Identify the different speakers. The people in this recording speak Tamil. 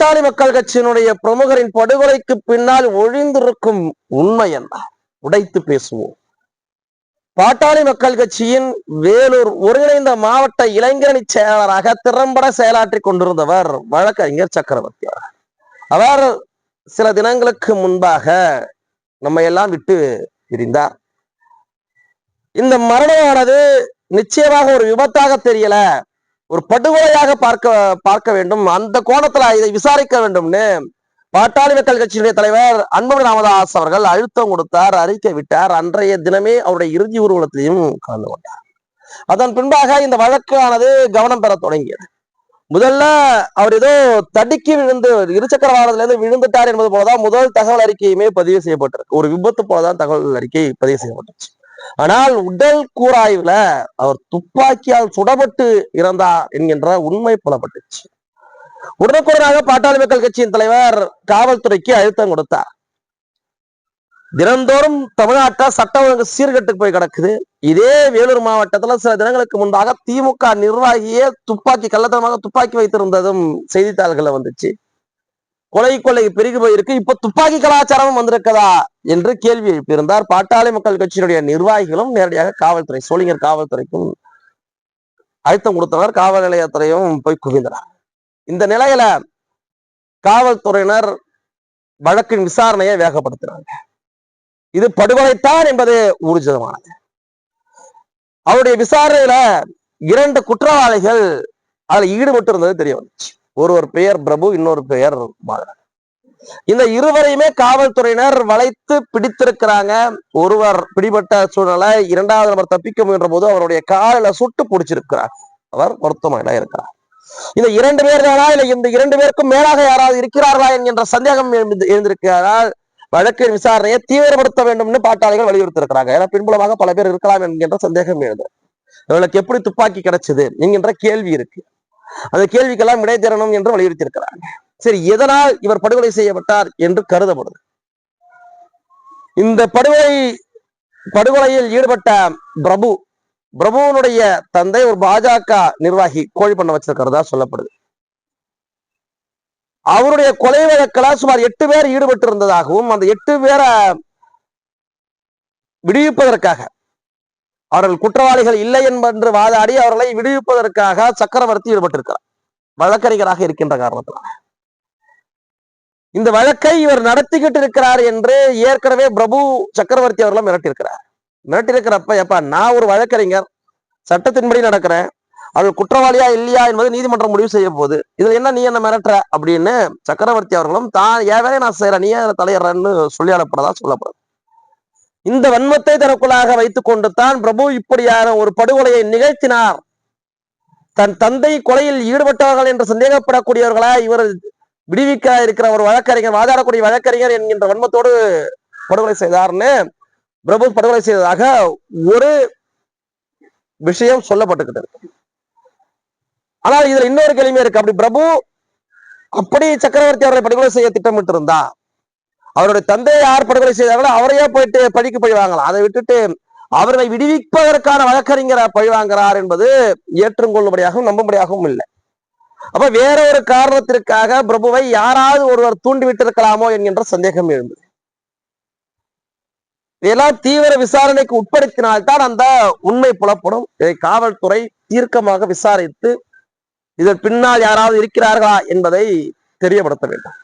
Speaker 1: பாட்டாளி மக்கள் கட்சியினுடைய பிரமுகரின் படுகொலைக்கு பின்னால் ஒழிந்திருக்கும் உண்மை என்ன? உடைத்து பேசுவோம். பாட்டாளி மக்கள் கட்சியின் வேலூர் ஒருங்கிணைந்த மாவட்ட இளைஞரணி செயலாளராக திறம்பட செயலாற்றி கொண்டிருந்தவர் வழக்கறிஞர் சக்கரவர்த்தி. அவர் சில தினங்களுக்கு முன்பாக நம்ம எல்லாம் விட்டு பிரிந்தார். இந்த மரணமானது நிச்சயமாக ஒரு விபத்தாக தெரியல. ஒரு படுகொலையாக பார்க்க பார்க்க வேண்டும். அந்த கோணத்துல இதை விசாரிக்க வேண்டும்னு பாட்டாளி மக்கள் கட்சியினுடைய தலைவர் அன்புமணி ராமதாஸ் அவர்கள் அழுத்தம் கொடுத்தார் அறிக்கை விட்டார். அன்றைய தினமே அவருடைய இறுதி ஊர்வலத்திலையும் கலந்து கொண்டார். அதன் பின்பாக இந்த வழக்கானது கவனம் பெற தொடங்கியது. முதல்ல அவர் ஏதோ தடுக்கி விழுந்து இருசக்கர வாகனத்துல இருந்து விழுந்துட்டார் என்பது போலதான் முதல் தகவல் அறிக்கையுமே பதிவு செய்யப்பட்டிருக்கு. ஒரு விபத்து போலதான் தகவல் அறிக்கை பதிவு செய்யப்பட்டுச்சு. ஆனால் உடல் கூராய்வுல அவர் துப்பாக்கியால் சுடப்பட்டு இறந்தார் என்கின்ற உண்மை புலப்பட்டுச்சு. உடனுக்குடனாக பாட்டாளி மக்கள் கட்சியின் தலைவர் காவல்துறைக்கு அழுத்தம் கொடுத்தார். தினந்தோறும் தமிழ்நாட்டில் சட்டம் ஒழுங்கு சீர்கெட்டு போய் கிடக்குது. இதே வேலூர் மாவட்டத்துல சில தினங்களுக்கு முன்பாக திமுக நிர்வாகியே துப்பாக்கி கள்ளத்தனமாக துப்பாக்கி வைத்திருந்ததும் செய்தித்தாள்கள்ல வந்துச்சு. கொலை கொள்ளை பெருகி போயிருக்கு. இப்ப துப்பாக்கி கலாச்சாரமும் வந்திருக்கதா என்று கேள்வி எழுப்பியிருந்தார். பாட்டாளி மக்கள் கட்சியினுடைய நிர்வாகிகளும் நேரடியாக காவல்துறை சோழிங்கர் காவல்துறைக்கும் அழுத்தம் கொடுத்தனர். காவல் நிலையத்துறையும் போய் குவிந்தனர். இந்த நிலையில காவல்துறையினர் வழக்கின் விசாரணையை வேகப்படுத்தினாங்க. இது படுகொலைத்தான் என்பது ஊர்ஜிதமானது. அவருடைய விசாரணையில இரண்டு குற்றவாளிகள் அதில் ஈடுபட்டு இருந்தது தெரிய வந்துச்சு. ஒருவர் பெயர் பிரபு இன்னொரு பெயர் மாதவன் இந்த இருவரையுமே காவல்துறையினர் வளைத்து பிடித்திருக்கிறாங்க. ஒருவர் பிடிபட்ட சூழ்நிலை இரண்டாவது நபர் தப்பிக்க முயன்ற போது அவருடைய காலில சுட்டு பிடிச்சிருக்கிறார். அவர் மருத்துவமனையில இருக்கிறார். இந்த இரண்டு பேர் தானா இல்ல இந்த இரண்டு பேருக்கும் மேலாக யாராவது இருக்கிறார்களா என்கின்ற சந்தேகம் எழுந்திருக்கிறார். வழக்கின் விசாரணையை தீவிரப்படுத்த வேண்டும்னு பாட்டாளிகள் வலியுறுத்தி இருக்கிறாங்க ஏன்னா பின்புலமாக பல பேர் இருக்கலாம் என்கின்ற சந்தேகம் எழுது. இவர்களுக்கு எப்படி துப்பாக்கி கிடைச்சது என்கின்ற கேள்வி இருக்கு. அந்த கேள்விக்கெல்லாம் விடை தரணும் என்று வலியுறுத்தியிருக்கிறாங்க சரி எதனால் இவர் படுகொலை செய்யப்பட்டார் என்று கருதப்படுது. இந்த படுகொலை படுகொலையில் ஈடுபட்ட பிரபு பிரபுவனுடைய தந்தை ஒரு பாஜக நிர்வாகி கோழி பண்ண வச்சிருக்கிறதா சொல்லப்படுது. அவருடைய கொலை வழக்கில் சுமார் எட்டு பேர் ஈடுபட்டு இருந்ததாகவும் அந்த எட்டு பேரை விடுவிப்பதற்காக அவர்கள் குற்றவாளிகள் இல்லை என்று வாதாடி அவர்களை விடுவிப்பதற்காக சக்கரவர்த்தி ஈடுபட்டிருக்கிறார். வழக்கறிஞராக இருக்கின்ற காரணத்தினால். இந்த வழக்கை இவர் நடத்திக்கிட்டு இருக்கிறார் என்று ஏற்கனவே பிரபு சக்கரவர்த்தி அவர்களும் மிரட்டியிருக்கிறார். மிரட்டியிருக்கிறப்ப எப்ப நான் ஒரு வழக்கறிஞர். சட்டத்தின்படி நடக்கிறேன். அவள் குற்றவாளியா இல்லையா என்பது நீதிமன்றம் முடிவு செய்ய போகுது. இதுல என்ன நீ என்ன மிரட்டுற? அப்படின்னு சக்கரவர்த்தி அவர்களும் தான் ஏன் வேலையை நான் செய்யறேன் நீ ஏன் தலையிடுறேன்னு சொல்லி அனுப்புறதா சொல்லப்படுது. இந்த வன்மத்தை தனக்குள்ளாக வைத்துக் கொண்டு தான் பிரபு இப்படியான ஒரு படுகொலையை நிகழ்த்தினார். தன் தந்தை கொலையில் ஈடுபட்டவர்கள் என்று சந்தேகப்படக்கூடியவர்களா இவர் விடுவிக்க இருக்கிற ஒரு வழக்கறிஞர் வாதாடக்கூடிய வழக்கறிஞர் என்கின்ற வன்மத்தோடு படுகொலை செய்தார்னு பிரபு படுகொலை செய்ததாக ஒரு விஷயம் சொல்லப்பட்டுக்கிட்டு இருக்கு ஆனால் இதுல இன்னொரு கேள்வி இருக்கு. அப்படி பிரபு அப்படி சக்கரவர்த்தி அவரை படுகொலை செய்ய திட்டமிட்டு இருந்தா அவருடைய தந்தையை யார் படுகொலை செய்தார்களோ அவரையே போயிட்டு பழிக்கு பழி வாங்கலாம். அதை விட்டுட்டு அவர்களை விடுவிப்பதற்கான வழக்கறிஞரை பழி வாங்குறார் என்பது ஏற்றுக்கொள்ளும்படியாகவும் நம்பும்படியாகவும் இல்லை. அப்ப வேற ஒரு காரணத்திற்காக பிரபுவை யாராவது ஒருவர் தூண்டிவிட்டிருக்கலாமோ என்கின்ற சந்தேகம் எழுந்தது. இதெல்லாம் தீவிர விசாரணைக்கு உட்படுத்தினால்தான் அந்த உண்மை புலப்படும். இதை காவல்துறை தீர்க்கமாக விசாரித்து இதன் பின்னால் யாராவது இருக்கிறார்களா என்பதை தெரியப்படுத்த வேண்டும்.